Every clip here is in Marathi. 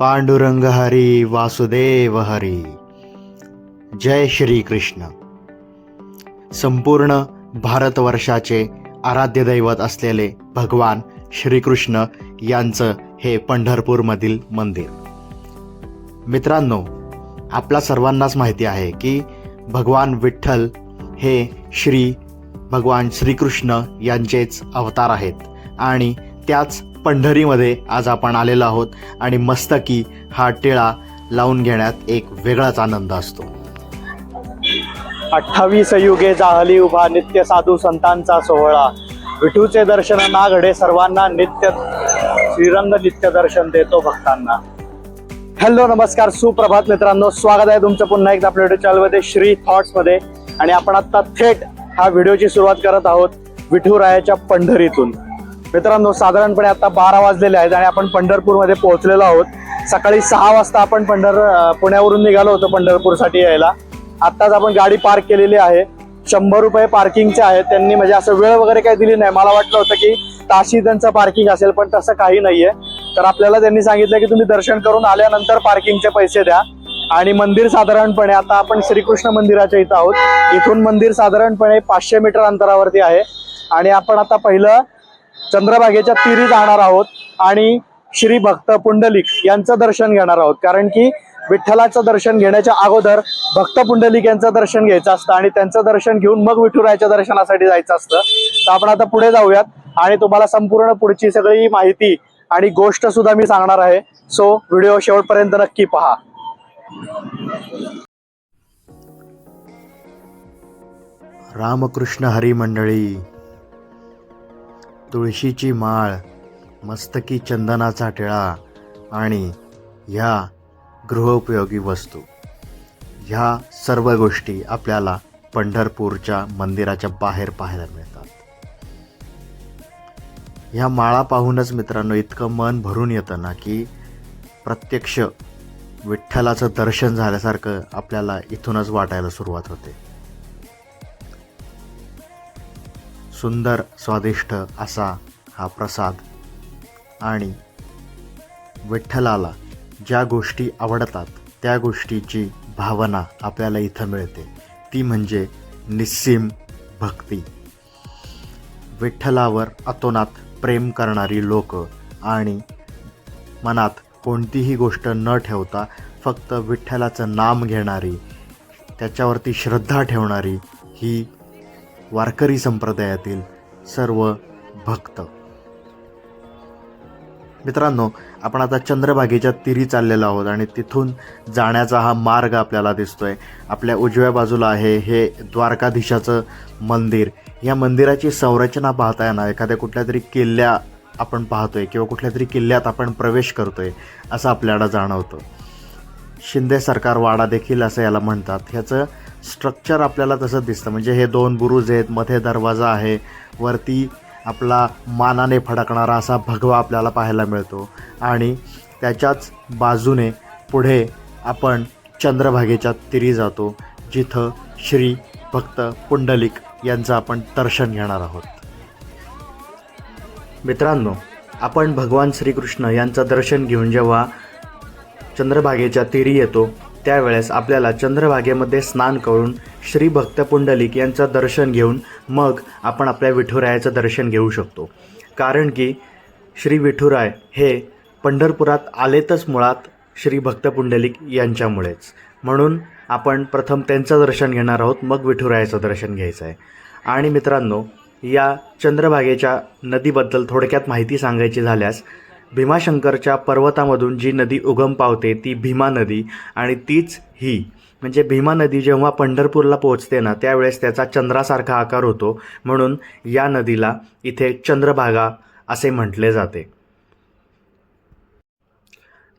पांडुरंग हरी वासुदेव हरी जय श्री कृष्ण संपूर्ण भारतवर्षाचे आराध्य दैवत असलेले भगवान श्रीकृष्ण यांचं हे पंढरपूरमधील मंदिर. मित्रांनो आपल्या सर्वांनाच माहिती आहे की भगवान विठ्ठल हे श्री भगवान श्रीकृष्ण यांचेच अवतार आहेत आणि त्याच पंढरीमध्ये आज आपण आलेलो आहोत आणि मस्तकी हा टिळा लावून घेण्यात एक वेगळाच आनंद असतो. अठ्ठावीस युगे जाहली उभा नित्य साधू संतांचा सोहळा. विठूचे दर्शन ना घडे सर्वांना नित्य श्रीरंग नित्य दर्शन देतो भक्तांना. हॅलो नमस्कार. सुप्रभात मित्रांनो. स्वागत आहे तुमचं पुन्हा एकदा आपल्या युट्यूब चॅनलमध्ये श्री थॉट्समध्ये आणि आपण आता थेट हा व्हिडिओची सुरुवात करत आहोत विठुरायाच्या पंढरीतून. मित्रांनो साधारणपणे आता बारा वाजलेले आहेत आणि आपण पंढरपूरमध्ये पोहोचलेलो आहोत. सकाळी सहा वाजता आपण पंढर पुण्यावरून निघालो होतो पंढरपूरसाठी यायला. आत्ताच आपण गाडी पार्क केलेली आहे. शंभर रुपये पार्किंगचे आहेत. त्यांनी म्हणजे असं वेळ वगैरे काही दिली नाही. मला वाटलं होतं की ताशी त्यांचं पार्किंग असेल पण तसं काही नाहीये. तर आपल्याला त्यांनी सांगितलं की तुम्ही दर्शन करून आल्यानंतर पार्किंगचे पैसे द्या. आणि मंदिर साधारणपणे आता आपण श्रीकृष्ण मंदिराच्या इथं आहोत. इथून मंदिर साधारणपणे पाचशे मीटर अंतरावरती आहे. आणि आपण आता पहिलं चंद्रभागेच्या तीरी जाणार आहोत आणि श्री भक्त पुंडलिक यांचं दर्शन घेणार आहोत. कारण की विठ्ठलाचं दर्शन घेण्याच्या अगोदर भक्त पुंडलिक यांचं दर्शन घ्यायचं असतं आणि त्यांचं दर्शन घेऊन मग विठुरायाच्या दर्शनासाठी जायचं असतं. तर आपण आता पुढे जाऊयात आणि तुम्हाला संपूर्ण पुढची सगळी माहिती आणि गोष्ट सुद्धा मी सांगणार आहे. सो व्हिडिओ शेवटपर्यंत नक्की पहा. रामकृष्ण हरी मंडळी. तुळशीची माळ मस्तकी चंदनाचा टिळा आणि ह्या गृहोपयोगी वस्तू. ह्या सर्व गोष्टी आपल्याला पंढरपूरच्या मंदिराच्या बाहेर पाहायला मिळतात. ह्या माळा पाहूनच मित्रांनो इतकं मन भरून येतं ना की प्रत्यक्ष विठ्ठलाचं दर्शन झाल्यासारखं आपल्याला इथूनच वाटायला सुरुवात होते. सुंदर स्वादिष्ट असा हा प्रसाद. आणि विठ्ठलाला ज्या गोष्टी आवडतात त्या गोष्टीची भावना आपल्याला इथं मिळते. ती म्हणजे निस्सीम भक्ती. विठ्ठलावर अतोनात प्रेम करणारी लोक आणि मनात कोणतीही गोष्ट न ठेवता फक्त विठ्ठलाचं नाम घेणारी त्याच्यावरती श्रद्धा ठेवणारी ही वारकरी संप्रदायातील सर्व भक्त. मित्रांनो आपण आता चंद्रभागेच्या तिरी चाललेलो आहोत आणि तिथून जाण्याचा हा मार्ग आपल्याला दिसतोय. आपल्या उजव्या बाजूला आहे हे द्वारकाधीशाचं मंदिर. या मंदिराची संरचना पाहताय ना एखाद्या कुठल्या तरी किल्ल्या आपण पाहतोय किंवा कुठल्या तरी किल्ल्यात आपण प्रवेश करतोय असं आपल्याला जाणवतं. शिंदे सरकार वाडा देखील असं याला म्हणतात. ह्याचं स्ट्रक्चर आपल्याला तसं दिसतं. म्हणजे हे दोन बुरुज आहेत मध्ये दरवाजा आहे. वरती आपला मानाने फडकणारा असा भगवा आपल्याला पाहायला मिळतो. आणि त्याच्याच बाजूने पुढे आपण चंद्रभागेच्या तिरी जातो जिथं श्री भक्त पुंडलिक यांचं आपण दर्शन घेणार आहोत. मित्रांनो आपण भगवान श्रीकृष्ण यांचं दर्शन घेऊन जेव्हा चंद्रभागेच्या तीरी येतो त्यावेळेस आपल्याला चंद्रभागेमध्ये स्नान करून श्री भक्त पुंडलिक यांचं दर्शन घेऊन मग आपण आपल्या विठुरायाचं दर्शन घेऊ शकतो. कारण की श्री विठुराय हे पंढरपुरात आलेतच मुळात श्री भक्त पुंडलिक यांच्यामुळेच. म्हणून आपण प्रथम त्यांचं दर्शन घेणार आहोत मग विठुरायाचं दर्शन घ्यायचं आहे. आणि मित्रांनो या चंद्रभागेच्या नदीबद्दल थोडक्यात माहिती सांगायची झाल्यास भीमाशंकरच्या पर्वतामधून जी नदी उगम पावते ती भीमा नदी आणि तीच ही. म्हणजे भीमा नदी जेव्हा पंढरपूरला पोहोचते ना त्यावेळेस त्याचा चंद्रासारखा आकार होतो. म्हणून या नदीला इथे चंद्रभागा असे म्हटले जाते.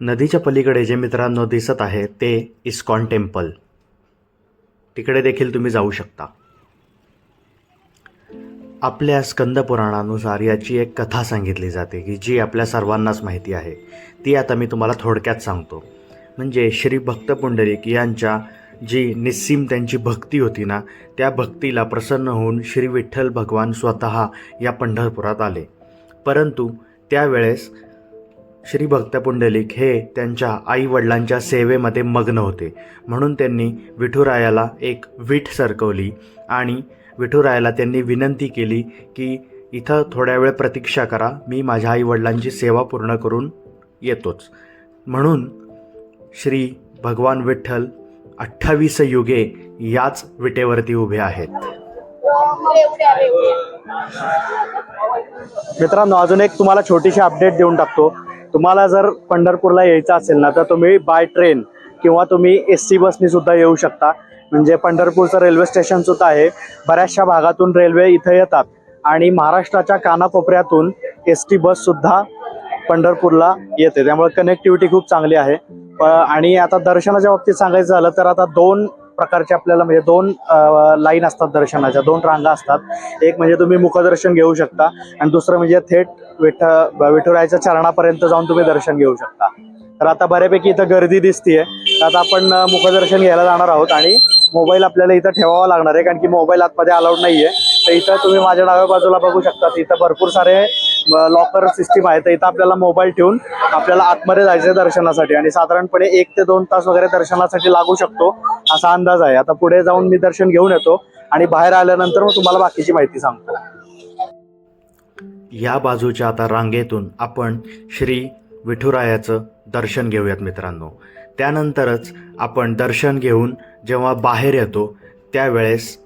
नदीच्या पलीकडे जे मित्रांनो दिसत आहे ते इस्कॉन टेम्पल. तिकडे देखील तुम्ही जाऊ शकता. आपल्या स्कंदपुराणानुसार याची एक कथा सांगितली जाते की जी आपल्या सर्वांनाच माहिती आहे. ती आता मी तुम्हाला थोडक्यात सांगतो. म्हणजे श्री भक्त पुंडलिक यांच्या जी निस्सीम त्यांची भक्ती होती ना त्या भक्तीला प्रसन्न होऊन श्री विठ्ठल भगवान स्वतः या पंढरपुरात आले. परंतु त्यावेळेस श्री भक्त पुंडलिक हे त्यांच्या आई वडिलांच्या सेवेमध्ये मग्न होते. म्हणून त्यांनी विठुरायाला एक विठ सरकवली आणि विठुरायाला त्यांनी विनंती केली की इथं थोड्या वेळ प्रतीक्षा करा मी माझ्या आई वडिलांची सेवा पूर्ण करून येतोच. म्हणून श्री भगवान विठ्ठल अठ्ठावीस युगे याच विटेवरती उभे आहेत. मित्रांनो अजून एक तुम्हाला छोटीशी अपडेट देऊन टाकतो. तुम्हाला जर पंढरपूरला यायचं असेल ना तर तुम्ही बाय ट्रेन किंवा तुम्ही एस सी बसनी सुद्धा येऊ शकता. म्हणजे पंढरपूरचं रेल्वे स्टेशन सुद्धा आहे. बऱ्याचशा भागातून रेल्वे इथं येतात. आणि महाराष्ट्राच्या कानाकोपऱ्यातून एस टी बस सुद्धा पंढरपूरला येते. त्यामुळे कनेक्टिव्हिटी खूप चांगली आहे. आणि आता दर्शनाच्या बाबतीत सांगायचं झालं तर आता दोन प्रकारचे आपल्याला म्हणजे दोन लाईन असतात दर्शनाच्या. दोन रांगा असतात. एक म्हणजे तुम्ही मुखदर्शन घेऊ शकता आणि दुसरं म्हणजे थेट विठ विठुरायाच्या चरणापर्यंत जाऊन तुम्ही दर्शन घेऊ शकता. तर आता बऱ्यापैकी इथं गर्दी दिसतीये. तर आता आपण मुखदर्शन घ्यायला जाणार आहोत आणि मोबाईल आपल्याला इथं ठेवावा लागणार आहे कारण की मोबाईल आतमध्ये अलाउड आहे तर इथं तुम्ही माझ्या डाव्या बाजूला बघू शकता इथं भरपूर सारे लॉकर सिस्टीम आहे तर इथं आपल्याला मोबाईल ठेवून आपल्याला आतमध्ये जायचं दर्शनासाठी. आणि साधारणपणे एक ते दोन तास वगैरे दर्शनासाठी लागू शकतो असा अंदाज आहे. आता पुढे जाऊन मी दर्शन घेऊन येतो आणि बाहेर आल्यानंतर मग तुम्हाला बाकीची माहिती सांगतो. या बाजूच्या आता रांगेतून आपण श्री विठुरायाचं दर्शन घेऊयात मित्रांनो. त्यानंतरच आपण दर्शन घेऊन जेव्हा बाहेर येतो त्यावेळेस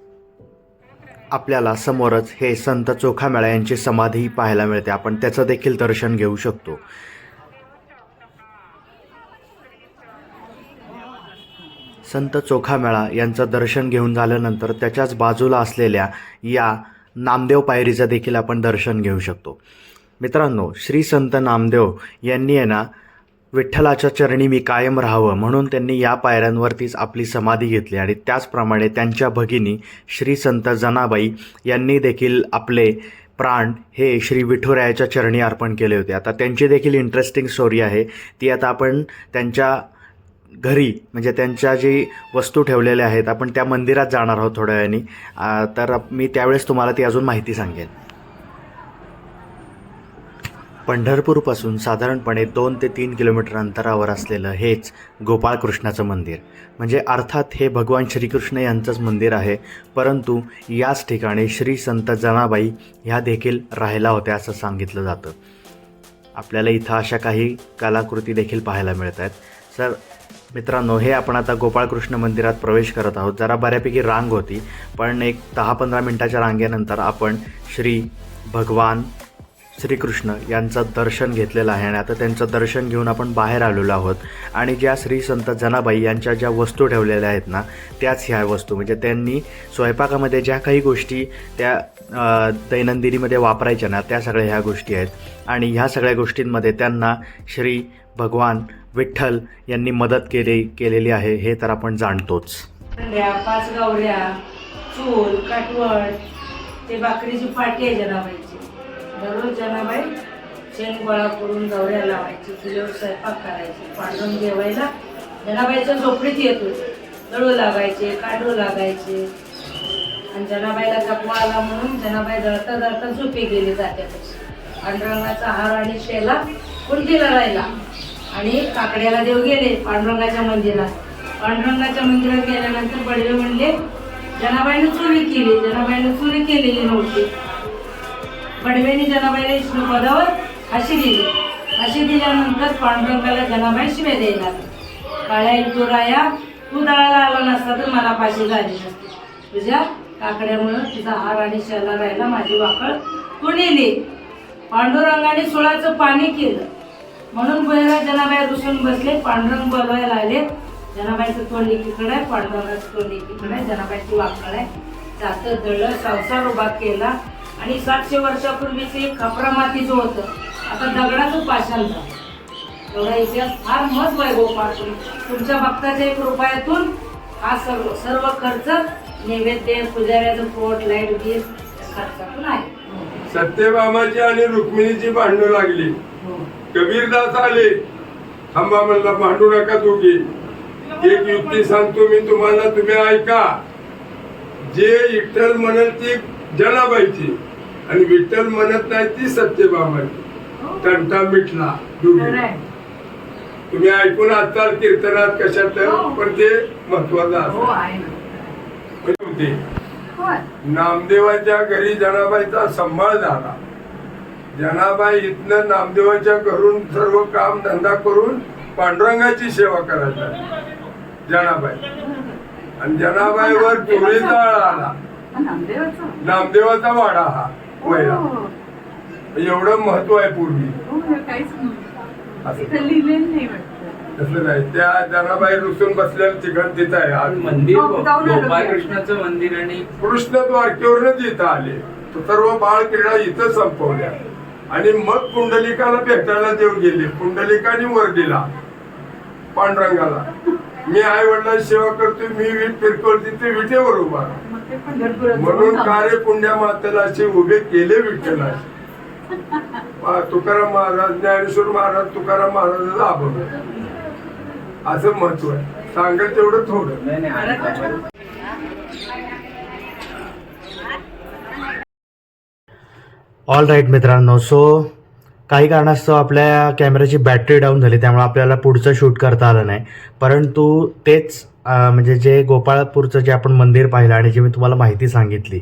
आपल्याला समोरच हे संत चोखामेळा यांची समाधी पाहायला मिळते. आपण त्याचं देखील दर्शन घेऊ शकतो. संत चोखामेळा यांचं दर्शन घेऊन झाल्यानंतर त्याच्याच बाजूला असलेल्या या नामदेव पायरीचं देखील आपण दर्शन घेऊ शकतो. मित्रांनो श्री संत नामदेव यांनी आहे ना विठ्ठलाच्या चरणी मी कायम राहावं म्हणून त्यांनी या पायऱ्यांवरतीच आपली समाधी घेतली आणि त्याचप्रमाणे त्यांच्या भगिनी श्री संत जनाबाई यांनी देखील आपले प्राण हे श्री विठुरायाच्या चरणी अर्पण केले होते. आता त्यांची देखील इंटरेस्टिंग स्टोरी आहे. ती आता आपण त्यांच्या घरी म्हणजे त्यांच्या जी वस्तू ठेवलेल्या आहेत आपण त्या मंदिरात जाणार आहोत थोड्या वेळाने. तर मी त्यावेळेस तुम्हाला ती अजून माहिती सांगेन. पंढरपूरपासून साधारणपणे दोन ते तीन किलोमीटर अंतरावर असलेलं हेच गोपाळकृष्णाचं मंदिर. म्हणजे अर्थात हे भगवान श्रीकृष्ण यांचंच मंदिर आहे परंतु याच ठिकाणी श्री संत जनाबाई ह्या देखील राहिला होत्या असं सांगितलं जातं. आपल्याला इथं अशा काही कलाकृती देखील पाहायला मिळत आहेत. सर मित्रांनो हे आपण आता गोपाळकृष्ण मंदिरात प्रवेश करत आहोत. जरा बऱ्यापैकी रांग होती पण एक दहा पंधरा मिनटाच्या रांगेनंतर आपण श्री भगवान श्रीकृष्ण यांचं दर्शन घेतलेलं आहे आणि आता त्यांचं दर्शन घेऊन आपण बाहेर आलेलो आहोत. आणि ज्या श्री संत जनाबाई यांच्या ज्या वस्तू ठेवलेल्या आहेत ना त्याच ह्या वस्तू. म्हणजे त्यांनी स्वयंपाकामध्ये ज्या काही गोष्टी त्या दैनंदिनीमध्ये वापरायच्या ना त्या सगळ्या ह्या गोष्टी आहेत. आणि ह्या सगळ्या गोष्टींमध्ये त्यांना श्री भगवान विठ्ठल यांनी मदत केली केलेली आहे हे तर आपण जाणतोच. पाच गावऱ्या चूल काटवड ते बाकरीची फाटी आहे जनाबाईची. दररोज जनाबाई शेण गोळा करून गवऱ्या लावायची चुलीवर स्वयंपाक करायची पांढरून जेवायला. जनाबाईच्या झोपडीत येत होते. दळू लागायचे काढू लागायचे. आणि जनाबाईला जपवा आला म्हणून जनाबाई दळता दळता झोपी गेली जाते पांडुरंगाचा हार आणि शेला कुंडीला राहिला आणि काकड्याला देव गेले पांडुरंगाच्या मंदिरात. पांडुरंगाच्या मंदिरात गेल्यानंतर बडवे म्हणले जनाबाईनं चोरी केली जनाबाईनं चोरी केलेली नव्हती. बडव्याने जनाबाईला विष्णू पदावर अशी दिली. अशी दिल्यानंतर पांडुरंगाला जनाबाई शिव्या द्यायला लागली. काळ्या इटोराया तू दळाला आला नसता तर मला पाशी झाली नसती. तुझ्या काकड्यामुळं तुझा हार आणि शेला राहिला माझी वाकळ तू नेली पांडुरंगाने सुळाचं पाणी केलं. म्हणून बहिरा जनाबाई रुसून बसले. पांडुरंग बोलवायला आले जनाबाईचं तोंड एकीकडे आहे पांडुरंगाचं तोंड एकीकडे आहे जनाबाईची वाकड आहे. जातं दळलं संसार उभा केला. आणि सातशे वर्षापूर्वीचं एक खपरा मातीचं होतं आता दगडाचं पाषाण झालं. एवढा इतिहास फार महत्त्व आहे गोपाळ तुमच्या भक्ताच्या एक रुपयातून हा सर्व सर्व खर्च नैवेद्य पुजाऱ्याचं पोट लाइट बिल खर्चातून आहे. सत्यभामाची आणि रुक्मिणीची भांडणं लागली. कबीरदास आले. थांबा म्हणला भांडू नका दोघी. एक युक्ती सांगतो मी तुम्हाला तुम्ही ऐका. जे विठ्ठल म्हणत ती जनाबाईची. आणि विठ्ठल म्हणत नाही ती सत्यभामाची तंटा मिटला दोघी तुम्ही ऐकून असताल कीर्तनात कशात पण ते महत्वाचं असतं. होते. नामदेवाच्या घरी जनाबाईचा संभाळ झाला. जनाबाई इथनं नामदेवाच्या घरून सर्व काम धंदा करून पांडुरंगाची सेवा करायला जनाबाई. आणि जनाबाईवर चोरीचा आळा आला. नामदेवाचा वाडा हा. पहिला एवढं महत्त्व आहे पूर्वी. असं. तसं नाही त्या जनाबाई रुसून बसलेलं ठिकाण तिथं आहे. आज मंदिर हो. गोपाळकृष्णाचं मंदिर आणि कृष्ण द्वारकेवरच इथं आले तर सर्व बाळ क्रीडा इथं संपवल्या. आणि मग पुंडलिकाला भेटायला देव गेले. पुंडलिकाने वर दिला. पांडुरंगाला. मी आई वडिलांची सेवा करतोय मी वीट फिरकवते ते विटेवर उभा राहा. म्हणून कार्य पुण्या मातेला असे उभे केले विठ्ठलाचे. तुकाराम महाराज ज्ञानेश्वर महाराज तुकाराम महाराजाचा आभार असं महत्त्व आहे. सांगेल तेवढं थोडं. नाही, नाही, आहे. ऑल राईट मित्रांनो सो काही कारणास्तव आपल्या कॅमेऱ्याची बॅटरी डाऊन झाली त्यामुळे आपल्याला पुढचं शूट करता आलं नाही. परंतु तेच म्हणजे जे गोपाळपूरचं जे आपण मंदिर पाहिलं आणि जे मी तुम्हाला माहिती सांगितली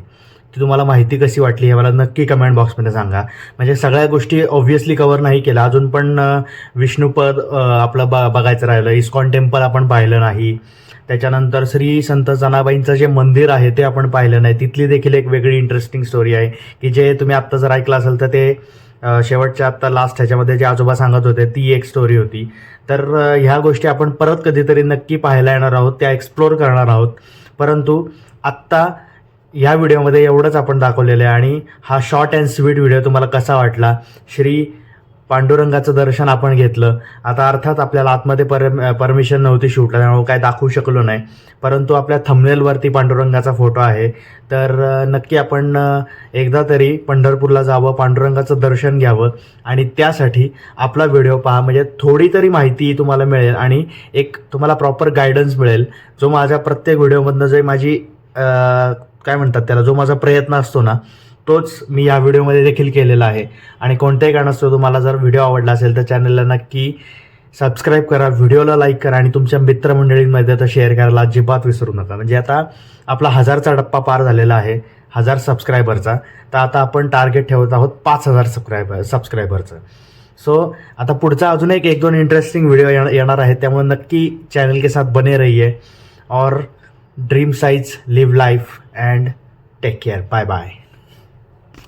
ती तुम्हाला माहिती कशी वाटली हे मला नक्की कमेंट बॉक्समध्ये सांगा. म्हणजे सगळ्या गोष्टी ऑब्व्हियसली कवर नाही केल्या. अजून पण विष्णुपद आपलं ब बघायचं राहिलं. इस्कॉन टेम्पल आपण पाहिलं नाही. त्याच्यानंतर श्री संत जनाबाईंचं जे मंदिर आहे ते आपण पाहिलं नाही. तिथली देखील एक वेगळी इंटरेस्टिंग स्टोरी आहे की जे तुम्ही आत्ता जर ऐकलं असेल तर ते शेवटच्या आत्ता लास्ट ह्याच्यामध्ये जे आजोबा सांगत होते ती एक स्टोरी होती. तर ह्या गोष्टी आपण परत कधीतरी नक्की पाहायला येणार आहोत त्या एक्सप्लोर करणार आहोत. परंतु आत्ता ह्या व्हिडिओमध्ये एवढंच आपण दाखवलेलं आहे आणि हा शॉर्ट अँड स्वीट व्हिडिओ तुम्हाला कसा वाटला श्री पांडुरंगाचं दर्शन आपण घेतलं. आता अर्थात आपल्याला आतमध्ये पर परमिशन नव्हती शूटला त्यामुळे काय दाखवू शकलो नाही. परंतु आपल्या थंबनेलवरती पांडुरंगाचा फोटो आहे. तर नक्की आपण एकदा तरी पंढरपूरला जावं पांडुरंगाचं दर्शन घ्यावं आणि त्यासाठी आपला व्हिडिओ पहा. म्हणजे थोडी तरी माहिती तुम्हाला मिळेल आणि एक तुम्हाला प्रॉपर गायडन्स मिळेल. जो माझ्या प्रत्येक व्हिडिओमधनं जे माझी काय म्हणतात त्याला जो माझा प्रयत्न असतो ना तोच मी या व्हिडिओमध्ये देखील केलेला आहे. आणि कोणत्याही कारणास्तव तुम्हाला जर व्हिडिओ आवडला असेल तर चॅनलला नक्की सबस्क्राईब करा व्हिडिओला लाईक करा आणि तुमच्या मित्रमंडळींमध्ये तर शेअर करायला अजिबात विसरू नका. म्हणजे आता आपला हजारचा टप्पा पार झालेला आहे हजार सबस्क्रायबरचा. तर आता आपण टार्गेट ठेवत आहोत पाच हजार सबस्क्रायबर सबस्क्रायबरचं. सो आता पुढचा अजून एक एक दोन इंटरेस्टिंग व्हिडिओ येणार आहे त्यामुळे नक्की चॅनल के साथ बने रहिए और dream size live life and take care bye bye